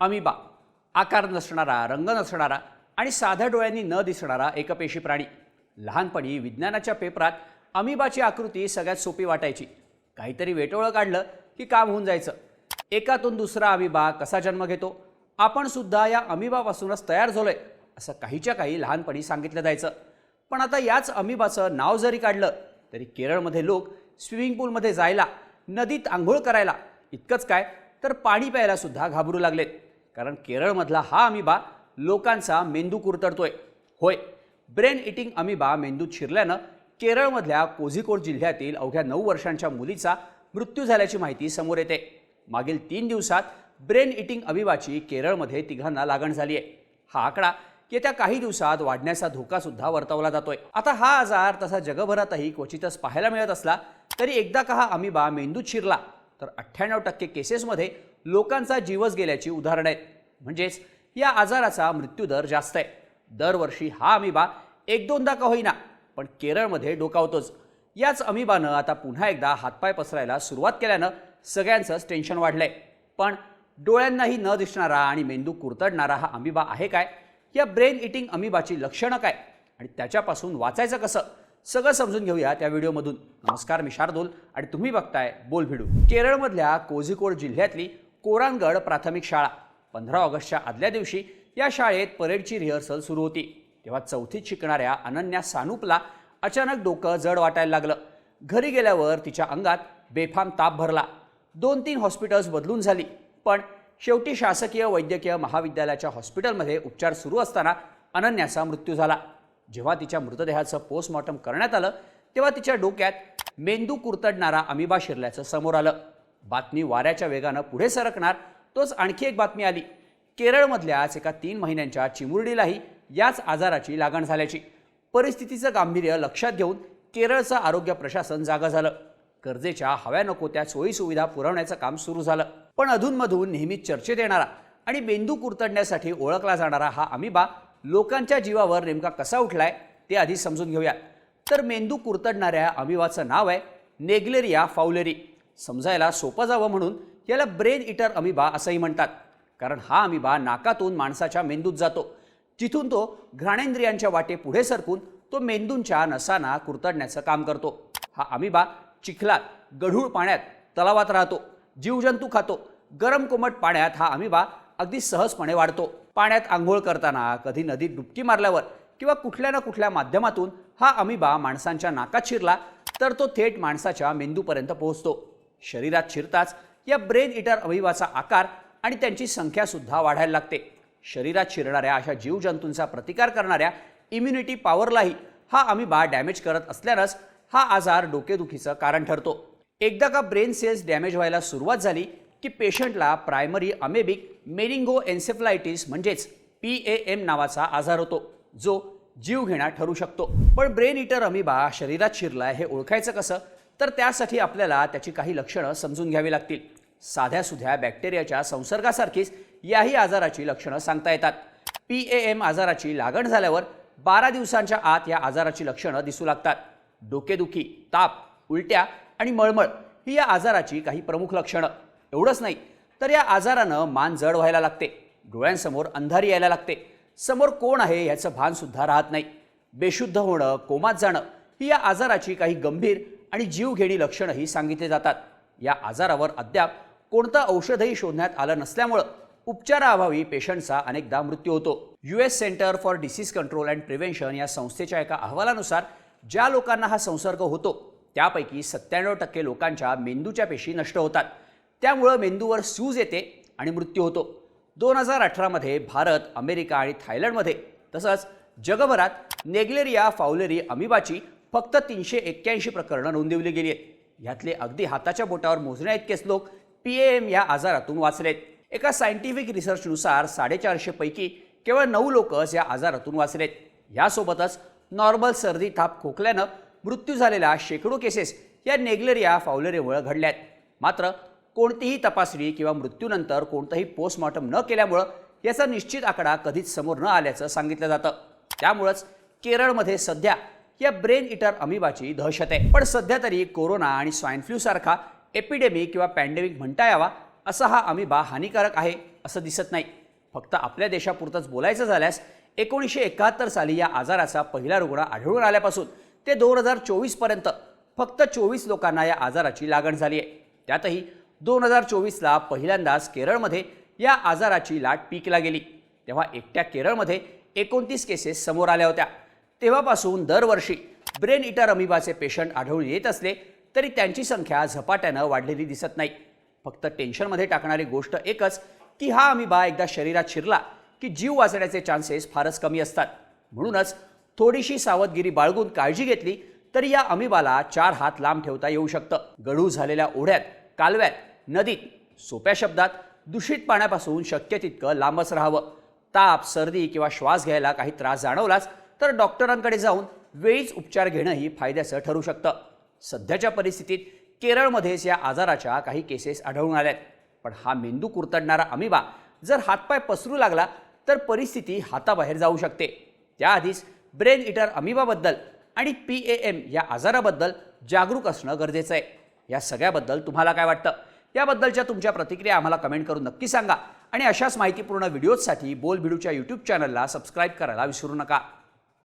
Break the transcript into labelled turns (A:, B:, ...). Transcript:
A: Amoeba आकार नसणारा रंग नसणारा आणि साध्या डोळ्यांनी न दिसणारा एकपेशी प्राणी. लहानपणी विज्ञानाच्या पेपरात अमिबाची आकृती सगळ्यात सोपी वाटायची. काहीतरी वेटोळं काढलं की काम होऊन जायचं. एकातून दुसरा अमिबा कसा जन्म घेतो? आपण सुद्धा या अमिबापासूनच तयार झालोय असं काहीच्या काही लहानपणी सांगितलं जायचं. पण आता याच अमिबाचं नाव जरी काढलं तरी केरळमध्ये लोक स्विमिंग पूलमध्ये जायला नदीत आंघोळ करायला इतकंच काय तर पाणी प्यायला सुद्धा घाबरू लागलेत. कारण केरळमधला हा अमिबा लोकांचा मेंदू कुरतडतोय. होय. ब्रेन इटिंग अमिबा मेंदूत शिरल्यानं केरळमधल्या कोझिकोड जिल्ह्यातील अवघ्या नऊ वर्षांच्या मुलीचा मृत्यू झाल्याची माहिती समोर येते. मागील तीन दिवसात ब्रेन इटिंग अमिबाची केरळमध्ये तिघांना लागण झाली आहे. हा आकडा येत्या काही दिवसात वाढण्याचा धोका सुद्धा वर्तवला जातोय. आता हा आजार तसा जगभरातही क्वचितच पाहायला मिळत असला तरी एकदा का हा अमिबा मेंदूत शिरला तर अठ्ठ्याण्णव टक्के केसेसमध्ये लोकांचा जीवच गेल्याची उदाहरणं आहेत म्हणजेच या आजाराचा मृत्यूदर जास्त आहे. दरवर्षी हा अमिबा एक दोनदा का होईना पण केरळमध्ये डोकावतोच. याच अमिबानं आता पुन्हा एकदा हातपाय पसरायला सुरुवात केल्यानं सगळ्यांचंच टेन्शन वाढलंय. पण डोळ्यांनाही न दिसणारा आणि मेंदू कुरतडणारा हा अमिबा आहे काय? या ब्रेन इटिंग अमिबाची लक्षणं काय? आणि त्याच्यापासून वाचायचं कसं? सगळं समजून घेऊया त्या व्हिडिओमधून. नमस्कार मी शार्दूल आणि तुम्ही बघताय बोल भिडू केरळमधल्या कोझिकोड जिल्ह्यातली कोरानगड प्राथमिक शाळा. पंधरा ऑगस्टच्या आदल्या दिवशी या शाळेत परेडची रिहर्सल सुरू होती. तेव्हा चौथीत शिकणाऱ्या अनन्या सानूपला अचानक डोकं जड वाटायला लागलं. घरी गेल्यावर तिच्या अंगात बेफाम ताप भरला. दोन तीन हॉस्पिटल्स बदलून झाली. पण शेवटी शासकीय वैद्यकीय महाविद्यालयाच्या हॉस्पिटलमध्ये उपचार सुरू असताना अनन्याचा मृत्यू झाला. जेव्हा तिच्या मृतदेहाचं पोस्टमॉर्टम करण्यात आलं तेव्हा तिच्या डोक्यात मेंदू कुरतडणारा अमिबा शिरल्याचं समोर आलं. बातमी वाऱ्याच्या वेगानं पुढे सरकणार तोच आणखी एक बातमी आली. केरळमधल्याच एका तीन महिन्यांच्या चिमुरडीलाही याच आजाराची लागण झाल्याची. परिस्थितीचं गांभीर्य लक्षात घेऊन केरळचं आरोग्य प्रशासन जागा झालं. गरजेच्या हव्या नको त्या सोयीसुविधा पुरवण्याचं काम सुरू झालं. पण अधूनमधून नेहमी चर्चेत येणारा आणि मेंदू कुरतडण्यासाठी ओळखला जाणारा हा अमिबा लोकांच्या जीवावर नेमका कसा उठलाय ते आधी समजून घेऊया. तर मेंदू कुरतडणाऱ्या अमिबाचं नाव आहे नेग्लेरिया फाउलेरी समजायला सोपं जावं म्हणून याला ब्रेन इटर अमिबा असंही म्हणतात. कारण हा अमिबा नाकातून माणसाच्या मेंदूत जातो. जिथून तो घ्राणेंद्रियांच्या वाटे पुढे सरकून तो मेंदूंच्या नसांना कुरतडण्याचं काम करतो. हा अमिबा चिखलात गढूळ पाण्यात तलावात राहतो. जीवजंतू खातो. गरम कोमट पाण्यात हा अमिबा अगदी सहजपणे वाढतो. पाण्यात आंघोळ करताना कधी नदीत डुबकी मारल्यावर किंवा कुठल्या ना कुठल्या माध्यमातून हा अमिबा माणसांच्या नाकात शिरला तर तो थेट माणसाच्या मेंदूपर्यंत पोहोचतो. शरीरात शिरताच या ब्रेन इटर अमिबाचा आकार आणि त्यांची संख्यासुद्धा वाढायला लागते. शरीरात शिरणाऱ्या अशा जीवजंतूंचा प्रतिकार करणाऱ्या इम्युनिटी पॉवरलाही हा अमिबा डॅमेज करत असल्यानंच हा आजार डोकेदुखीचं कारण ठरतो. एकदा का ब्रेन सेल्स डॅमेज व्हायला सुरुवात झाली की पेशंटला प्रायमरी अमेबिक मेनिंगो एन्सेफ्लायटिस म्हणजेच पी ए एम नावाचा आजार होतो जो जीवघेणा ठरू शकतो. पण ब्रेन इटर अमिबा शरीरात शिरलाय हे ओळखायचं कसं? तर त्यासाठी आपल्याला त्याची काही लक्षणं समजून घ्यावी लागतील. साध्या सुध्या बॅक्टेरियाच्या संसर्गासारखीच याही आजाराची लक्षणं सांगता येतात. पी ए एम आजाराची लागण झाल्यावर बारा दिवसांच्या आत या आजाराची लक्षणं दिसू लागतात. डोकेदुखी ताप उलट्या आणि मळमळ ही या आजाराची काही प्रमुख लक्षणं. एवढंच नाही तर या आजारानं मान जड व्हायला लागते. डोळ्यांसमोर अंधारी यायला लागते. समोर कोण आहे याचं भान सुद्धा राहत नाही. बेशुद्ध होणं कोमात जाणं ही या आजाराची काही गंभीर आणि जीवघेणी लक्षणंही सांगितले जातात. या आजारावर अद्याप कोणतं औषधही शोधण्यात आलं नसल्यामुळं उपचाराअभावी पेशंटचा अनेकदा मृत्यू होतो. U S centre for disease control and prevention या संस्थेच्या एका अहवालानुसार ज्या लोकांना हा संसर्ग होतो त्यापैकी सत्त्याण्णव टक्के लोकांच्या मेंदूच्या पेशी नष्ट होतात. त्यामुळं मेंदूवर सूज येते आणि मृत्यू होतो. दोन हजार अठरामध्ये भारत अमेरिका आणि थायलंडमध्ये तसंच जगभरात नेग्लेरिया फाउलेरी अमिबाची फक्त तीनशे एक्क्याऐंशी प्रकरणं नोंदवली गेली आहेत. यातले अगदी हाताच्या बोटावर मोजण्या इतकेच लोक पी एम या आजारातून वाचलेत. एका सायंटिफिक रिसर्चनुसार साडेचारशेपैकी केवळ नऊ लोकच या आजारातून वाचलेत. यासोबतच नॉर्मल सर्दी ताप खोकल्यानं मृत्यू झालेल्या शेकडो केसेस या नेग्लेरिया फाउलेरीमुळे घडल्यात. मात्र कोणतीही तपासणी किंवा मृत्यूनंतर कोणतंही पोस्टमॉर्टम न केल्यामुळं याचा निश्चित आकडा कधीच समोर न आल्याचं सांगितलं जातं. त्यामुळंच केरळमध्ये सध्या या ब्रेन इटर अमिबाची दहशत. आहे पण सध्या तरी कोरोना आणि स्वाईन फ्लू सारखा एपिडेमिक किंवा पॅन्डेमिक म्हणता यावा असा हा अमिबा हानिकारक आहे असं दिसत नाही. फक्त आपल्या देशापुरतंच बोलायचं झाल्यास एकोणीसशे एकाहत्तर साली या आजाराचा पहिला रुग्ण आढळून आल्यापासून ते दोन हजार चोवीसपर्यंत फक्त चोवीस लोकांना या आजाराची लागण झाली आहे. त्यातही दोन हजार चोवीसला पहिल्यांदाच केरळमध्ये या आजाराची लाट पीकला गेली. तेव्हा एकट्या केरळमध्ये एकोणतीस केसेस समोर आल्या होत्या. तेव्हापासून दरवर्षी ब्रेन इटर अमिबाचे पेशंट आढळून येत असले तरी त्यांची संख्या झपाट्यानं वाढलेली दिसत नाही. फक्त टेन्शनमध्ये टाकणारी गोष्ट एकच की हा अमिबा एकदा शरीरात शिरला की जीव वाचण्याचे चान्सेस फारच कमी असतात. म्हणूनच थोडीशी सावधगिरी बाळगून काळजी घेतली तरी या अमिबाला चार हात लांब ठेवता येऊ शकतं. गढू झालेल्या ओढ्यात कालव्यात नदीत सोप्या शब्दात दूषित पाण्यापासून शक्य तितकं लांबच राहावं. ताप सर्दी किंवा श्वास घ्यायला काही त्रास जाणवलाच तर डॉक्टरांकडे जाऊन वेळीच उपचार घेणंही फायद्याचं ठरू शकतं. सध्याच्या परिस्थितीत केरळमध्येच या आजाराच्या काही केसेस आढळून आल्यात. पण हा मेंदू कुरतडणारा अमिबा जर हातपाय पसरू लागला तर परिस्थिती हाताबाहेर जाऊ शकते. त्याआधीच ब्रेन इटर अमिबाबद्दल आणि पी ए एम या आजाराबद्दल जागरूक असणं गरजेचं आहे. या सगळ्याबद्दल तुम्हाला काय वाटतं? याबद्दलच्या तुमच्या प्रतिक्रिया आम्हाला कमेंट करून नक्की सांगा. आणि अशाच माहितीपूर्ण व्हिडिओजसाठी बोलभिडूच्या यूट्यूब चॅनलला सबस्क्राईब करायला विसरू नका.